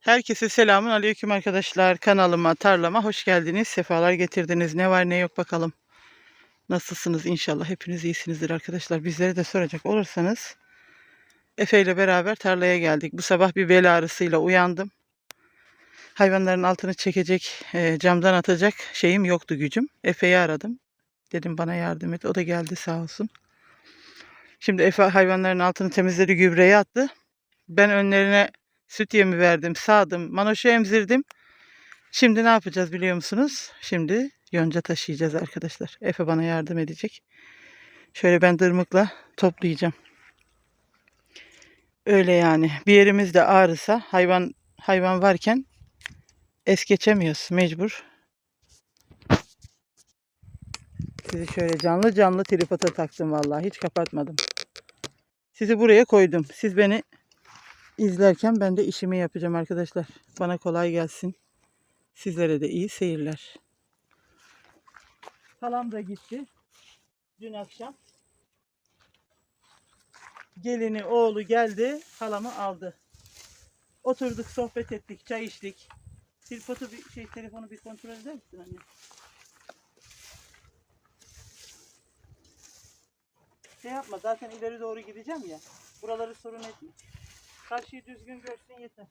Herkese selamun aleyküm arkadaşlar. Kanalıma, tarlama hoş geldiniz. Sefalar getirdiniz. Ne var ne yok bakalım. Nasılsınız inşallah. Hepiniz iyisinizdir arkadaşlar. Bizlere de soracak olursanız. Efe ile beraber tarlaya geldik. Bu sabah bir bel ağrısıyla uyandım. Hayvanların altını çekecek, e, camdan atacak şeyim yoktu gücüm. Efe'yi aradım. Dedim bana yardım et. O da geldi sağ olsun. Şimdi Efe hayvanların altını temizledi, gübreye attı. Ben önlerine Süt yemi verdim, sağdım, manoşu emzirdim. Şimdi ne yapacağız biliyor musunuz? Şimdi yonca taşıyacağız arkadaşlar. Efe bana yardım edecek. Şöyle ben dırmıkla toplayacağım. Öyle yani. Bir yerimizde ağrısa hayvan hayvan varken es geçemiyoruz mecbur. Sizi şöyle canlı canlı tripota taktım vallahi hiç kapatmadım. Sizi buraya koydum. Siz beni izlerken ben de işimi yapacağım arkadaşlar. Bana kolay gelsin. Sizlere de iyi seyirler. Halam da gitti. Dün akşam. Gelini oğlu geldi. Halamı aldı. Oturduk sohbet ettik. Çay içtik. Tripodu bir şey telefonu bir kontrol eder misin anne? Şey yapma zaten ileri doğru gideceğim ya. Buraları sorun etme. Karşıyı düzgün görsün yeter.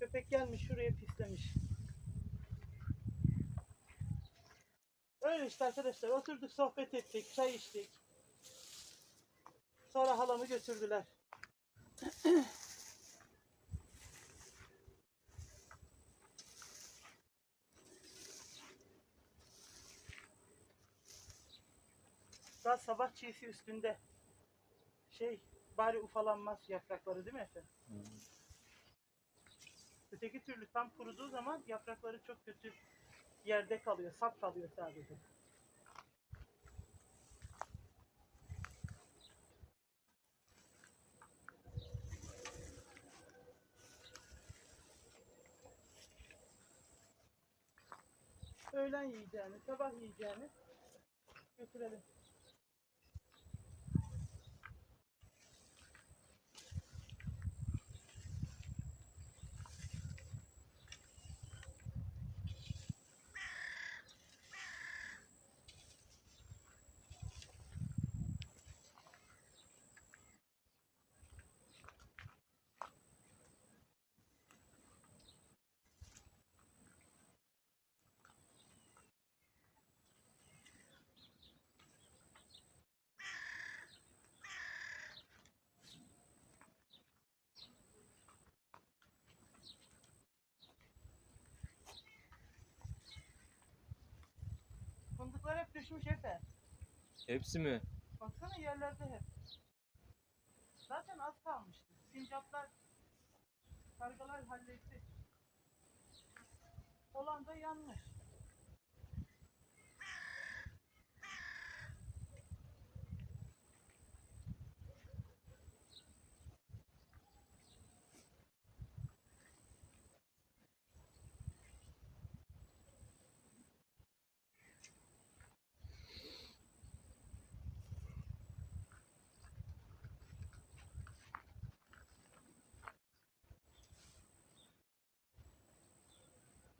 Köpek gelmiş şuraya pislemiş. Öyle işte arkadaşlar oturduk sohbet ettik, çay içtik. Sonra halamı götürdüler. Daha sabah çiğsi üstünde. Şey, bari ufalanmaz yaprakları değil mi efendim? Öteki türlü tam kuruduğu zaman yaprakları çok kötü yerde kalıyor, sap kalıyor sadece. Öğlen yiyeceğini, sabah yiyeceğini götürelim. Fındıklar hep düşmüş Efe. Hepsi mi? Baksana yerlerde hep. Zaten az kalmıştı. Sincaplar, kargalar halletti. Olan da yanmış.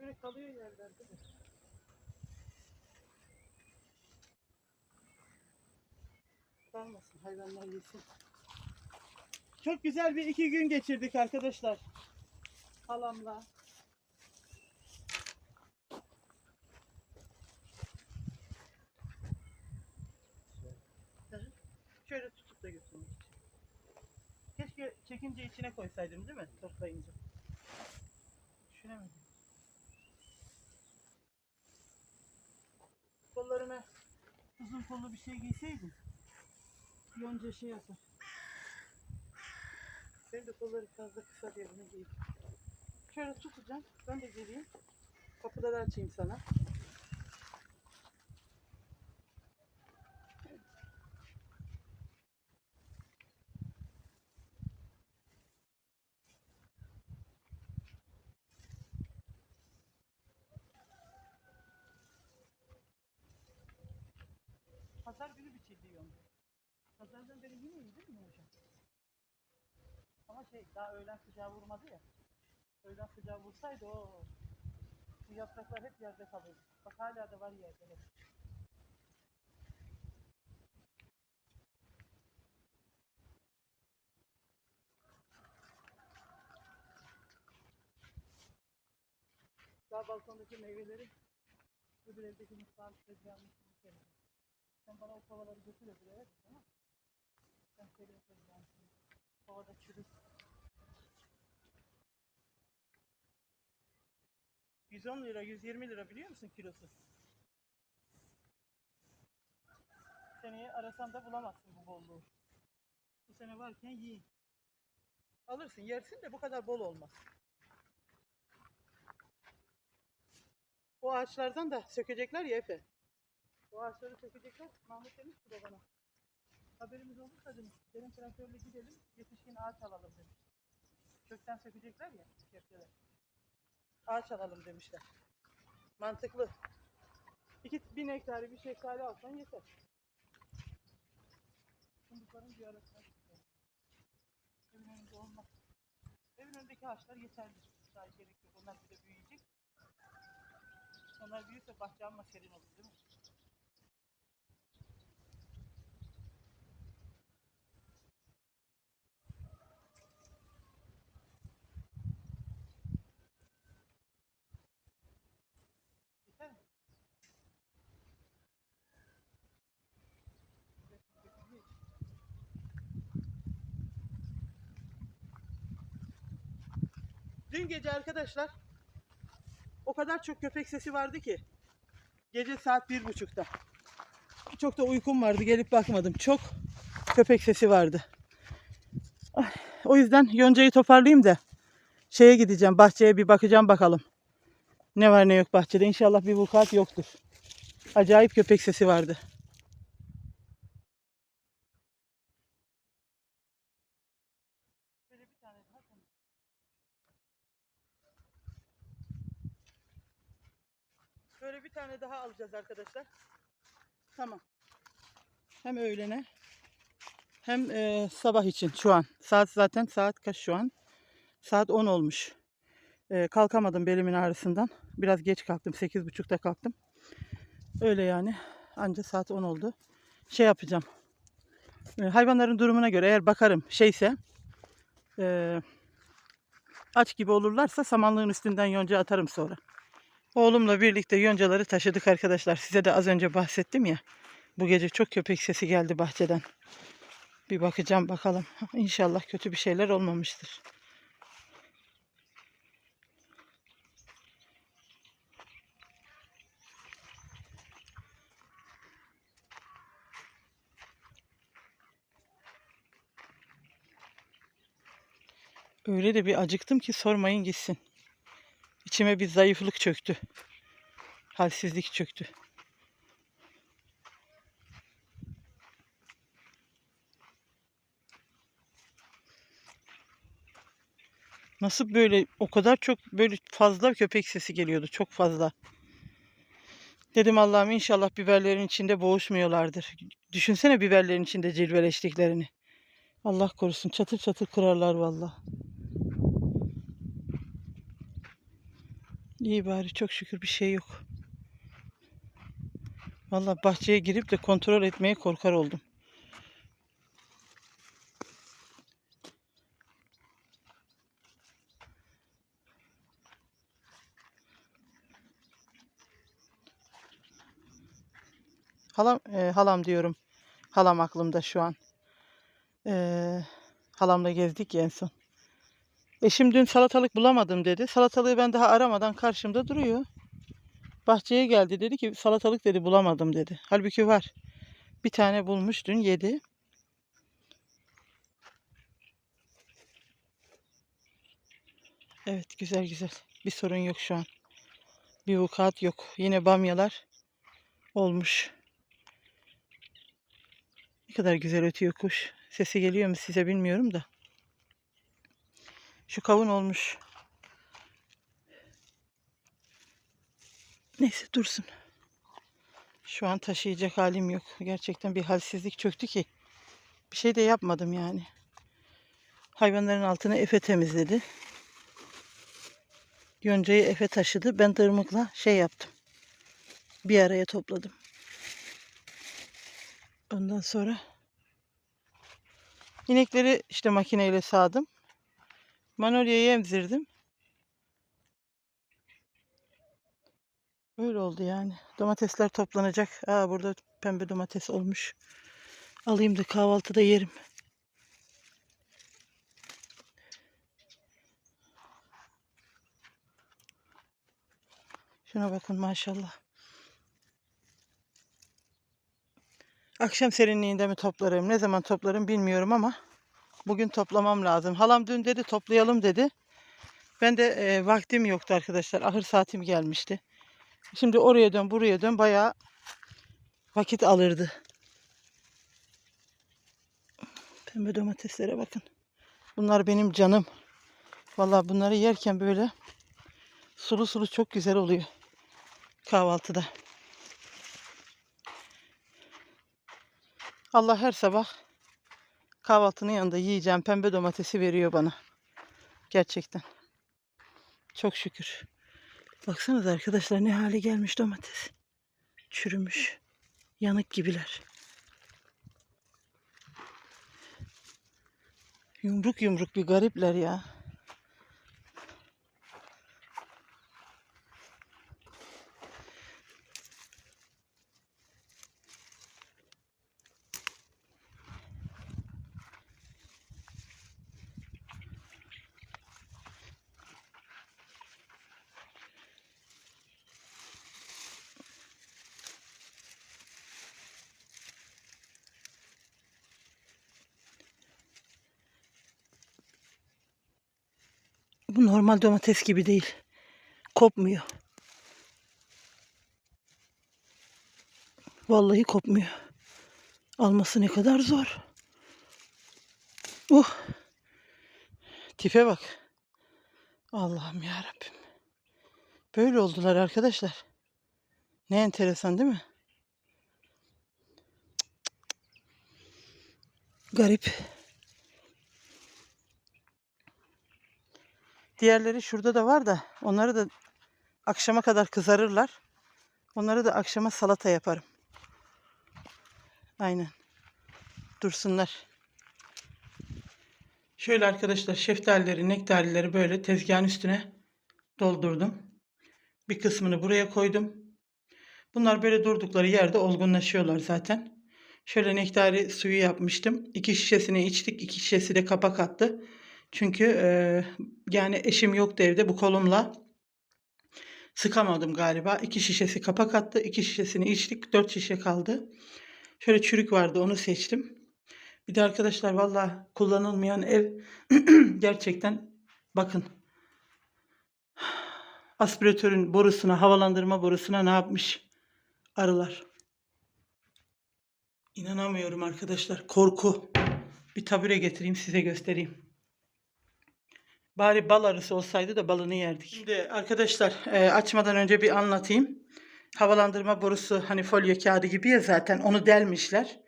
Böyle kalıyor yerlerde de. Kalmasın hayvanlar yesin. Çok güzel bir iki gün geçirdik arkadaşlar. Halamla. Şöyle tutup da götürmek için. Keşke çekince içine koysaydım değil mi? Toplayınca. Düşünemedim. Kollarına uzun kollu bir şey giyseydim. Yonca şey yapar. Benim de kolları fazla kısa diye bunu giydim. Şöyle tutacağım. Ben de geleyim. Kapıları açayım sana. Pazar günü yonca. Pazardan beri yine iyi değil mi hocam? Ama şey daha öğlen sıcağı vurmadı ya. Öğlen sıcağı vursaydı o bu yapraklar hep yerde kalırdı. Bak hala da var yerde. hep. Daha balkondaki meyveleri öbür evdeki mutfağın tezgahının üstüne sereceğim. Sen bana o kovaları götür öbür eve tamam mı? Ben sereyim tezgahın üstüne. Kovada çürür. 110 lira, 120 lira biliyor musun kilosu? Seneye arasan da bulamazsın bu bolluğu. Bu sene varken yiyin. Alırsın, yersin de bu kadar bol olmaz. O ağaçlardan da sökecekler ya Efe. Ağaçları sökecekler. Mahmut demiş ki de bana. Haberimiz olursa demiş. Benim traktörle gidelim. Yetişkin ağaç alalım demiş. Kökten sökecekler ya. Kökteler. Ağaç alalım demişler. Mantıklı. İki bin hektarı bir şeftali alsan yeter. Fındıkların bir arasına çıkıyor. Evin önünde olmaz. Evin önündeki ağaçlar yeterli. Daha gerek yok. Onlar bir de büyüyecek. Onlar büyürse bahçe amma serin olur değil mi? Dün gece arkadaşlar o kadar çok köpek sesi vardı ki gece saat bir buçukta. Çok da uykum vardı gelip bakmadım. Çok köpek sesi vardı. O yüzden yoncayı toparlayayım da şeye gideceğim bahçeye bir bakacağım bakalım. Ne var ne yok bahçede. İnşallah bir vukuat yoktur. Acayip köpek sesi vardı. Böyle bir tane daha konuş. Böyle bir tane daha alacağız arkadaşlar. Tamam. Hem öğlene hem e, sabah için şu an. Saat zaten saat kaç şu an? Saat 10 olmuş. E, kalkamadım belimin ağrısından. Biraz geç kalktım. 8.30'da kalktım. Öyle yani. Anca saat 10 oldu. Şey yapacağım. E, hayvanların durumuna göre eğer bakarım şeyse e, aç gibi olurlarsa samanlığın üstünden yonca atarım sonra. Oğlumla birlikte yoncaları taşıdık arkadaşlar. Size de az önce bahsettim ya. Bu gece çok köpek sesi geldi bahçeden. Bir bakacağım bakalım. İnşallah kötü bir şeyler olmamıştır. Öyle de bir acıktım ki sormayın gitsin. İçime bir zayıflık çöktü. Halsizlik çöktü. Nasıl böyle o kadar çok böyle fazla köpek sesi geliyordu. Çok fazla. Dedim Allah'ım inşallah biberlerin içinde boğuşmuyorlardır. Düşünsene biberlerin içinde cilveleştiklerini. Allah korusun çatır çatır kırarlar vallahi. İyi bari çok şükür bir şey yok. Vallahi bahçeye girip de kontrol etmeye korkar oldum. Halam, e, halam diyorum. Halam aklımda şu an. E, halamla gezdik ya en son. Eşim dün salatalık bulamadım dedi. Salatalığı ben daha aramadan karşımda duruyor. Bahçeye geldi dedi ki salatalık dedi bulamadım dedi. Halbuki var. Bir tane bulmuş dün yedi. Evet güzel güzel. Bir sorun yok şu an. Bir vukuat yok. Yine bamyalar olmuş. Ne kadar güzel ötüyor kuş. Sesi geliyor mu size bilmiyorum da. Şu kavun olmuş. Neyse dursun. Şu an taşıyacak halim yok. Gerçekten bir halsizlik çöktü ki. Bir şey de yapmadım yani. Hayvanların altını Efe temizledi. Yoncayı Efe taşıdı. Ben de ırmakla şey yaptım. Bir araya topladım. Ondan sonra inekleri işte makineyle sağdım. Manolya'yı emzirdim. Öyle oldu yani. Domatesler toplanacak. Aa burada pembe domates olmuş. Alayım da kahvaltıda yerim. Şuna bakın maşallah. Akşam serinliğinde mi toplarım, ne zaman toplarım bilmiyorum ama bugün toplamam lazım. Halam dün dedi toplayalım dedi. Ben de e, vaktim yoktu arkadaşlar. Ahır saatim gelmişti. Şimdi oraya dön, buraya dön bayağı vakit alırdı. Pembe domateslere bakın. Bunlar benim canım. Vallahi bunları yerken böyle sulu sulu çok güzel oluyor kahvaltıda. Allah her sabah kahvaltının yanında yiyeceğim pembe domatesi veriyor bana. Gerçekten. Çok şükür. Baksanıza arkadaşlar ne hale gelmiş domates. Çürümüş. Yanık gibiler. Yumruk yumruk bir garipler ya. Bu normal domates gibi değil. Kopmuyor. Vallahi kopmuyor. Alması ne kadar zor. Uh. Tipe bak. Allah'ım ya Rabbim. Böyle oldular arkadaşlar. Ne enteresan değil mi? Garip. Diğerleri şurada da var da onları da akşama kadar kızarırlar. Onları da akşama salata yaparım. Aynen. Dursunlar. Şöyle arkadaşlar şeftalileri, nektarileri böyle tezgahın üstüne doldurdum. Bir kısmını buraya koydum. Bunlar böyle durdukları yerde olgunlaşıyorlar zaten. Şöyle nektari suyu yapmıştım. İki şişesini içtik. iki şişesi de kapak attı. Çünkü e, yani eşim yoktu evde bu kolumla sıkamadım galiba. İki şişesi kapak attı. iki şişesini içtik. Dört şişe kaldı. Şöyle çürük vardı onu seçtim. Bir de arkadaşlar valla kullanılmayan ev gerçekten bakın aspiratörün borusuna havalandırma borusuna ne yapmış arılar. İnanamıyorum arkadaşlar korku. Bir tabure getireyim size göstereyim. Bari bal arısı olsaydı da balını yerdik. Şimdi arkadaşlar e, açmadan önce bir anlatayım. Havalandırma borusu hani folyo kağıdı gibi ya zaten onu delmişler.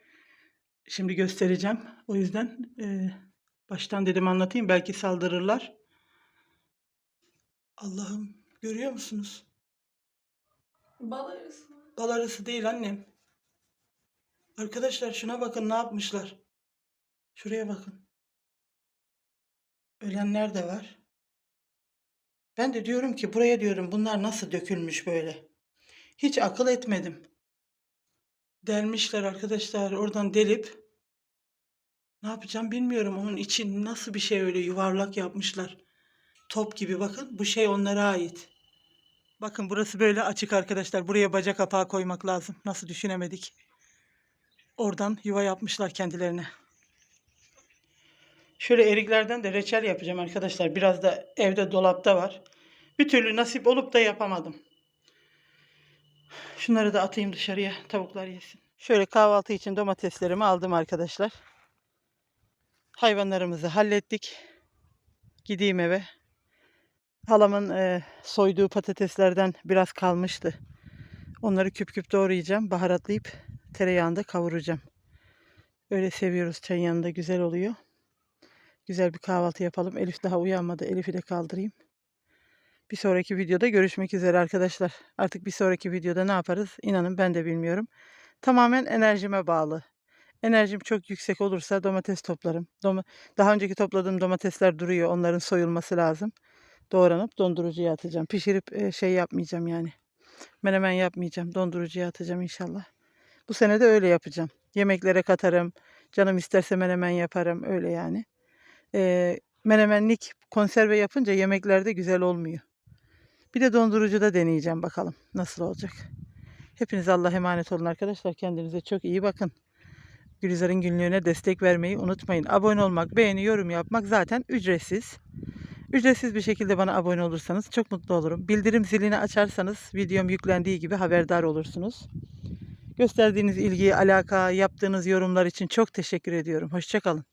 Şimdi göstereceğim. O yüzden e, baştan dedim anlatayım belki saldırırlar. Allah'ım görüyor musunuz? Bal arısı? Bal arısı değil annem. Arkadaşlar şuna bakın ne yapmışlar. Şuraya bakın. Ölenler de var. Ben de diyorum ki buraya diyorum bunlar nasıl dökülmüş böyle. Hiç akıl etmedim. Delmişler arkadaşlar oradan delip ne yapacağım bilmiyorum. Onun için nasıl bir şey öyle yuvarlak yapmışlar. Top gibi bakın. Bu şey onlara ait. Bakın burası böyle açık arkadaşlar. Buraya bacak kapağı koymak lazım. Nasıl düşünemedik. Oradan yuva yapmışlar kendilerine. Şöyle eriklerden de reçel yapacağım arkadaşlar. Biraz da evde dolapta var. Bir türlü nasip olup da yapamadım. Şunları da atayım dışarıya. Tavuklar yesin. Şöyle kahvaltı için domateslerimi aldım arkadaşlar. Hayvanlarımızı hallettik. Gideyim eve. Halamın e, soyduğu patateslerden biraz kalmıştı. Onları küp küp doğrayacağım. Baharatlayıp tereyağında kavuracağım. Öyle seviyoruz. Çayın yanında güzel oluyor. Güzel bir kahvaltı yapalım. Elif daha uyanmadı. Elif'i de kaldırayım. Bir sonraki videoda görüşmek üzere arkadaşlar. Artık bir sonraki videoda ne yaparız? İnanın ben de bilmiyorum. Tamamen enerjime bağlı. Enerjim çok yüksek olursa domates toplarım. Daha önceki topladığım domatesler duruyor. Onların soyulması lazım. Doğranıp dondurucuya atacağım. Pişirip e, şey yapmayacağım yani. Menemen yapmayacağım. Dondurucuya atacağım inşallah. Bu sene de öyle yapacağım. Yemeklere katarım. Canım isterse menemen yaparım. Öyle yani. E, menemenlik konserve yapınca yemeklerde güzel olmuyor. Bir de dondurucuda deneyeceğim bakalım nasıl olacak. Hepiniz Allah'a emanet olun arkadaşlar. Kendinize çok iyi bakın. Gülizar'ın günlüğüne destek vermeyi unutmayın. Abone olmak, beğeni, yorum yapmak zaten ücretsiz. Ücretsiz bir şekilde bana abone olursanız çok mutlu olurum. Bildirim zilini açarsanız videom yüklendiği gibi haberdar olursunuz. Gösterdiğiniz ilgiyi, alaka, yaptığınız yorumlar için çok teşekkür ediyorum. Hoşçakalın.